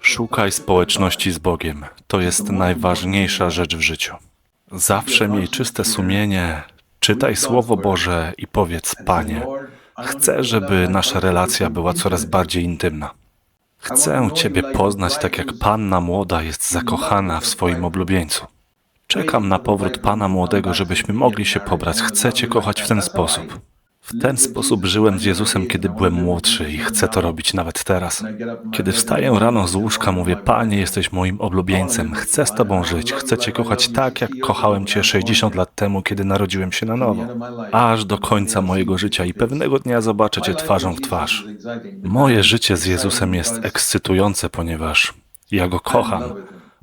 Szukaj społeczności z Bogiem. To jest najważniejsza rzecz w życiu. Zawsze miej czyste sumienie, czytaj Słowo Boże i powiedz: Panie, chcę, żeby nasza relacja była coraz bardziej intymna. Chcę Ciebie poznać tak jak panna młoda jest zakochana w swoim oblubieńcu. Czekam na powrót Pana młodego, żebyśmy mogli się pobrać. Chcę Cię kochać w ten sposób. W ten sposób żyłem z Jezusem, kiedy byłem młodszy i chcę to robić nawet teraz. Kiedy wstaję rano z łóżka, mówię: Panie, jesteś moim oblubieńcem. Chcę z Tobą żyć. Chcę Cię kochać tak, jak kochałem Cię 60 lat temu, kiedy narodziłem się na nowo. Aż do końca mojego życia i pewnego dnia zobaczę Cię twarzą w twarz. Moje życie z Jezusem jest ekscytujące, ponieważ ja Go kocham.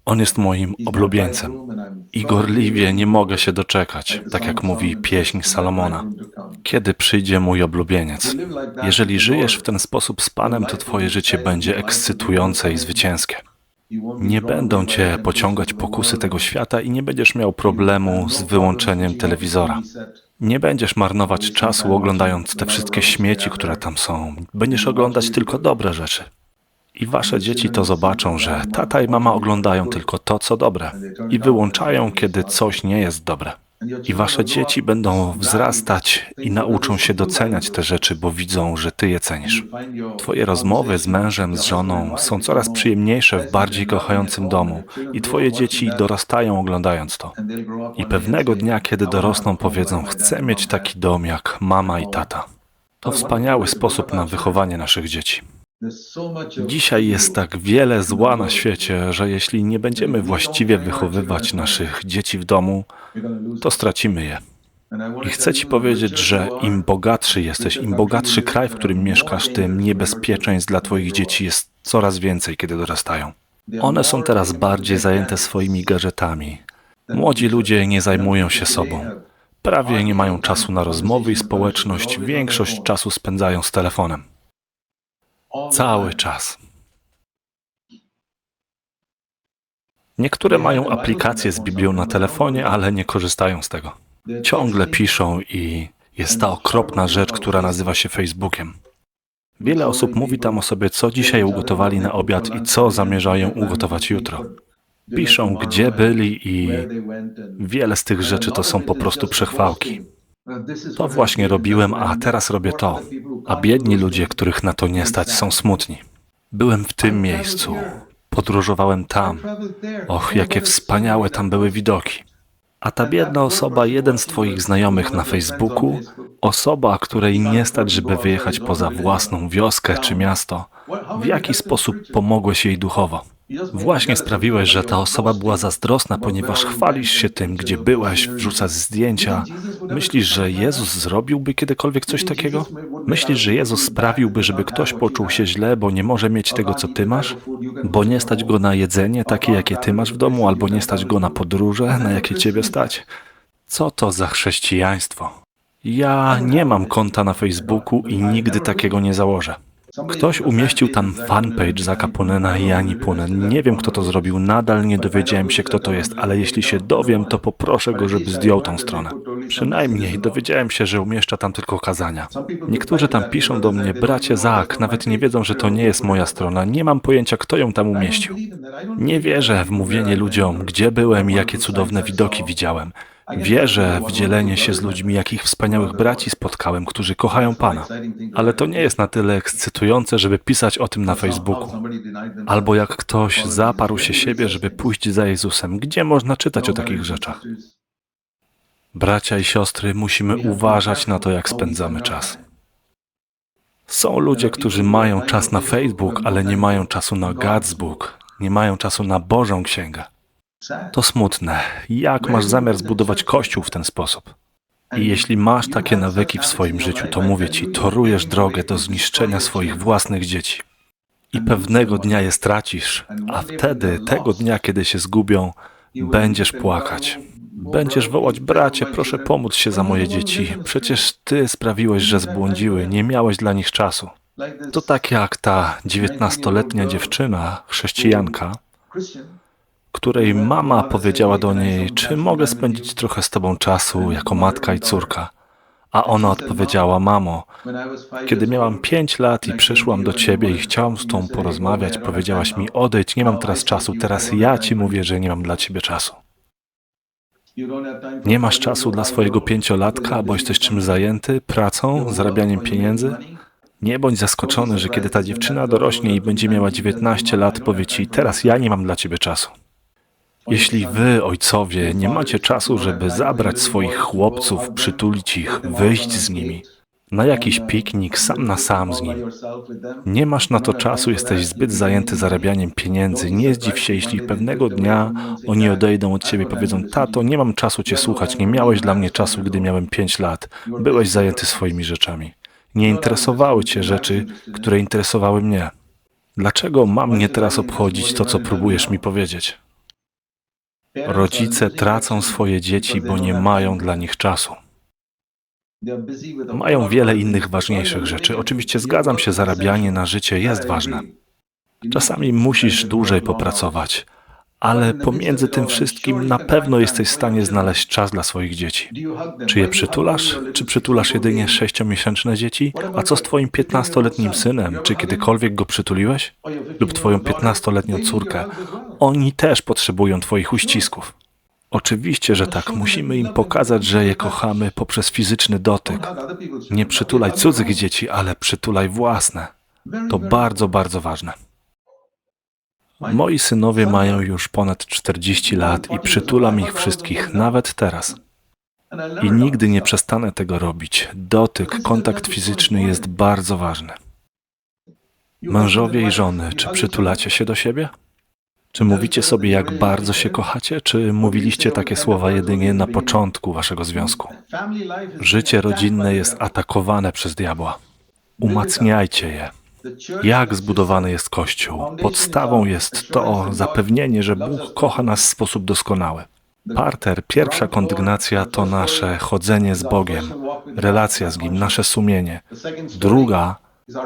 On jest moim oblubieńcem. I gorliwie nie mogę się doczekać, tak jak mówi pieśń Salomona. Kiedy przyjdzie mój oblubieniec? Jeżeli żyjesz w ten sposób z Panem, to Twoje życie będzie ekscytujące i zwycięskie. Nie będą Cię pociągać pokusy tego świata i nie będziesz miał problemu z wyłączeniem telewizora. Nie będziesz marnować czasu oglądając te wszystkie śmieci, które tam są. Będziesz oglądać tylko dobre rzeczy. I wasze dzieci to zobaczą, że tata i mama oglądają tylko to, co dobre i wyłączają, kiedy coś nie jest dobre. I wasze dzieci będą wzrastać i nauczą się doceniać te rzeczy, bo widzą, że ty je cenisz. Twoje rozmowy z mężem, z żoną są coraz przyjemniejsze w bardziej kochającym domu i twoje dzieci dorastają oglądając to. I pewnego dnia, kiedy dorosną, powiedzą: Chcę mieć taki dom jak mama i tata. To wspaniały sposób na wychowanie naszych dzieci. Dzisiaj jest tak wiele zła na świecie, że jeśli nie będziemy właściwie wychowywać naszych dzieci w domu, to stracimy je. I chcę Ci powiedzieć, że im bogatszy jesteś, im bogatszy kraj, w którym mieszkasz, tym niebezpieczeństw dla Twoich dzieci jest coraz więcej, kiedy dorastają. One są teraz bardziej zajęte swoimi gadżetami. Młodzi ludzie nie zajmują się sobą. Prawie nie mają czasu na rozmowy i społeczność, większość czasu spędzają z telefonem. Cały czas. Niektóre mają aplikacje z Biblią na telefonie, ale nie korzystają z tego. Ciągle piszą i jest ta okropna rzecz, która nazywa się Facebookiem. Wiele osób mówi tam o sobie, co dzisiaj ugotowali na obiad i co zamierzają ugotować jutro. Piszą, gdzie byli i wiele z tych rzeczy to są po prostu przechwałki. To właśnie robiłem, a teraz robię to. A biedni ludzie, których na to nie stać, są smutni. Byłem w tym miejscu. Podróżowałem tam. Och, jakie wspaniałe tam były widoki. A ta biedna osoba, jeden z Twoich znajomych na Facebooku, osoba, której nie stać, żeby wyjechać poza własną wioskę czy miasto, w jaki sposób pomogłeś jej duchowo? Właśnie sprawiłeś, że ta osoba była zazdrosna, ponieważ chwalisz się tym, gdzie byłeś, wrzucasz zdjęcia. Myślisz, że Jezus zrobiłby kiedykolwiek coś takiego? Myślisz, że Jezus sprawiłby, żeby ktoś poczuł się źle, bo nie może mieć tego, co ty masz? Bo nie stać go na jedzenie takie, jakie ty masz w domu, albo nie stać go na podróże, na jakie ciebie stać? Co to za chrześcijaństwo? Ja nie mam konta na Facebooku i nigdy takiego nie założę. Ktoś umieścił tam fanpage Zaka Ponena i Ani Ponen. Nie wiem, kto to zrobił. Nadal nie dowiedziałem się, kto to jest, ale jeśli się dowiem, to poproszę go, żeby zdjął tą stronę. Przynajmniej dowiedziałem się, że umieszcza tam tylko kazania. Niektórzy tam piszą do mnie, bracie Zak, nawet nie wiedzą, że to nie jest moja strona. Nie mam pojęcia, kto ją tam umieścił. Nie wierzę w mówienie ludziom, gdzie byłem i jakie cudowne widoki widziałem. Wierzę w dzielenie się z ludźmi, jakich wspaniałych braci spotkałem, którzy kochają Pana. Ale to nie jest na tyle ekscytujące, żeby pisać o tym na Facebooku. Albo jak ktoś zaparł się siebie, żeby pójść za Jezusem. Gdzie można czytać o takich rzeczach? Bracia i siostry, musimy uważać na to, jak spędzamy czas. Są ludzie, którzy mają czas na Facebook, ale nie mają czasu na Gadsbook, nie mają czasu na Bożą Księgę. To smutne. Jak masz zamiar zbudować kościół w ten sposób? I jeśli masz takie nawyki w swoim życiu, to mówię ci, torujesz drogę do zniszczenia swoich własnych dzieci. I pewnego dnia je stracisz, a wtedy, tego dnia, kiedy się zgubią, będziesz płakać. Będziesz wołać, bracie, proszę pomóc się za moje dzieci. Przecież ty sprawiłeś, że zbłądziły, nie miałeś dla nich czasu. To tak jak ta dziewiętnastoletnia dziewczyna, chrześcijanka, której mama powiedziała do niej, czy mogę spędzić trochę z tobą czasu jako matka i córka. A ona odpowiedziała: Mamo, kiedy miałam pięć lat i przyszłam do ciebie i chciałam z tą porozmawiać, powiedziałaś mi: Odejdź, nie mam teraz czasu. Teraz ja ci mówię, że nie mam dla ciebie czasu. Nie masz czasu dla swojego pięciolatka, bo jesteś czymś zajęty, pracą, zarabianiem pieniędzy? Nie bądź zaskoczony, że kiedy ta dziewczyna dorośnie i będzie miała 19 lat, powie ci: Teraz ja nie mam dla ciebie czasu. Jeśli wy, ojcowie, nie macie czasu, żeby zabrać swoich chłopców, przytulić ich, wyjść z nimi na jakiś piknik sam na sam z nimi, nie masz na to czasu, jesteś zbyt zajęty zarabianiem pieniędzy. Nie zdziw się, jeśli pewnego dnia oni odejdą od ciebie i powiedzą: Tato, nie mam czasu cię słuchać, nie miałeś dla mnie czasu, gdy miałem 5 lat. Byłeś zajęty swoimi rzeczami. Nie interesowały cię rzeczy, które interesowały mnie. Dlaczego ma mnie teraz obchodzić to, co próbujesz mi powiedzieć? Rodzice tracą swoje dzieci, bo nie mają dla nich czasu. Mają wiele innych ważniejszych rzeczy. Oczywiście zgadzam się, zarabianie na życie jest ważne. Czasami musisz dłużej popracować, ale pomiędzy tym wszystkim na pewno jesteś w stanie znaleźć czas dla swoich dzieci. Czy je przytulasz? Czy przytulasz jedynie sześciomiesięczne dzieci? A co z twoim piętnastoletnim synem? Czy kiedykolwiek go przytuliłeś? Lub twoją piętnastoletnią córkę? Oni też potrzebują twoich uścisków. Oczywiście, że tak. Musimy im pokazać, że je kochamy poprzez fizyczny dotyk. Nie przytulaj cudzych dzieci, ale przytulaj własne. To bardzo, bardzo ważne. Moi synowie mają już ponad 40 lat i przytulam ich wszystkich, nawet teraz. I nigdy nie przestanę tego robić. Dotyk, kontakt fizyczny jest bardzo ważny. Mężowie i żony, czy przytulacie się do siebie? Czy mówicie sobie, jak bardzo się kochacie, czy mówiliście takie słowa jedynie na początku waszego związku? Życie rodzinne jest atakowane przez diabła. Umacniajcie je. Jak zbudowany jest Kościół? Podstawą jest to zapewnienie, że Bóg kocha nas w sposób doskonały. Parter, pierwsza kondygnacja to nasze chodzenie z Bogiem, relacja z Nim, nasze sumienie. Druga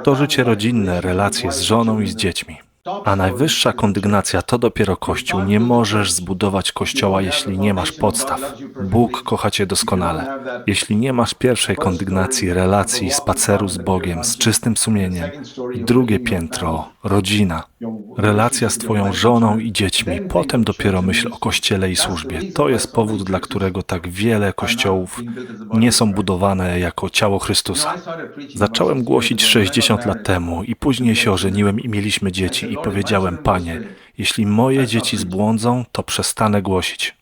to życie rodzinne, relacje z żoną i z dziećmi. A najwyższa kondygnacja to dopiero Kościół. Nie możesz zbudować Kościoła, jeśli nie masz podstaw. Bóg kocha cię doskonale. Jeśli nie masz pierwszej kondygnacji, relacji, spaceru z Bogiem, z czystym sumieniem, drugie piętro, rodzina, relacja z twoją żoną i dziećmi, potem dopiero myśl o Kościele i służbie. To jest powód, dla którego tak wiele kościołów nie są budowane jako ciało Chrystusa. Zacząłem głosić 60 lat temu i później się ożeniłem i mieliśmy dzieci i powiedziałem, Panie, jeśli moje dzieci zbłądzą, to przestanę głosić.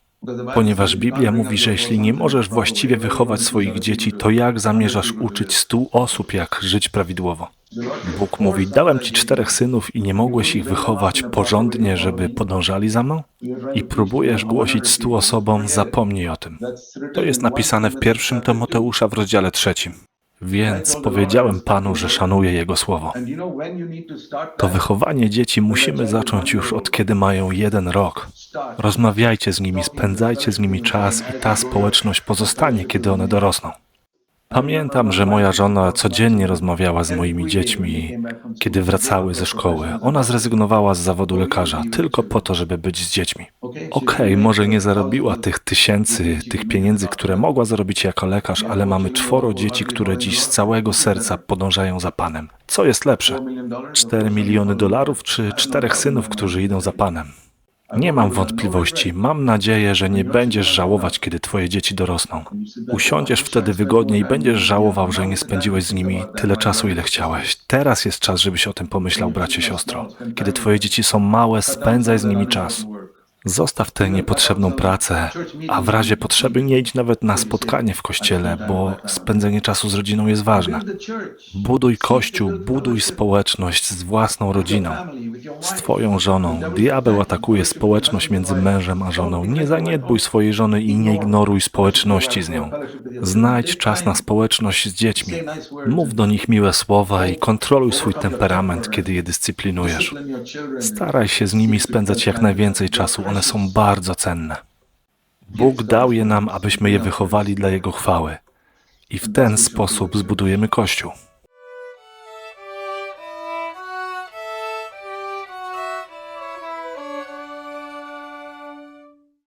Ponieważ Biblia mówi, że jeśli nie możesz właściwie wychować swoich dzieci, to jak zamierzasz uczyć stu osób, jak żyć prawidłowo? Bóg mówi: Dałem ci czterech synów i nie mogłeś ich wychować porządnie, żeby podążali za mną? I próbujesz głosić stu osobom, zapomnij o tym. To jest napisane w pierwszym Tymoteusza w rozdziale trzecim. Więc powiedziałem Panu, że szanuję Jego słowo. To wychowanie dzieci musimy zacząć już od kiedy mają jeden rok. Rozmawiajcie z nimi, spędzajcie z nimi czas i ta społeczność pozostanie, kiedy one dorosną. Pamiętam, że moja żona codziennie rozmawiała z moimi dziećmi, kiedy wracały ze szkoły. Ona zrezygnowała z zawodu lekarza tylko po to, żeby być z dziećmi. Okej, okay, może nie zarobiła tych tysięcy, tych pieniędzy, które mogła zarobić jako lekarz, ale mamy czworo dzieci, które dziś z całego serca podążają za Panem. Co jest lepsze? Cztery miliony dolarów czy czterech synów, którzy idą za Panem? Nie mam wątpliwości. Mam nadzieję, że nie będziesz żałować, kiedy twoje dzieci dorosną. Usiądziesz wtedy wygodnie i będziesz żałował, że nie spędziłeś z nimi tyle czasu, ile chciałeś. Teraz jest czas, żebyś o tym pomyślał, bracie, siostro. Kiedy twoje dzieci są małe, spędzaj z nimi czas. Zostaw tę niepotrzebną pracę, a w razie potrzeby nie idź nawet na spotkanie w kościele, bo spędzenie czasu z rodziną jest ważne. Buduj kościół, buduj społeczność z własną rodziną, z Twoją żoną. Diabeł atakuje społeczność między mężem a żoną. Nie zaniedbuj swojej żony i nie ignoruj społeczności z nią. Znajdź czas na społeczność z dziećmi. Mów do nich miłe słowa i kontroluj swój temperament, kiedy je dyscyplinujesz. Staraj się z nimi spędzać jak najwięcej czasu. One są bardzo cenne. Bóg dał je nam, abyśmy je wychowali dla Jego chwały. I w ten sposób zbudujemy Kościół.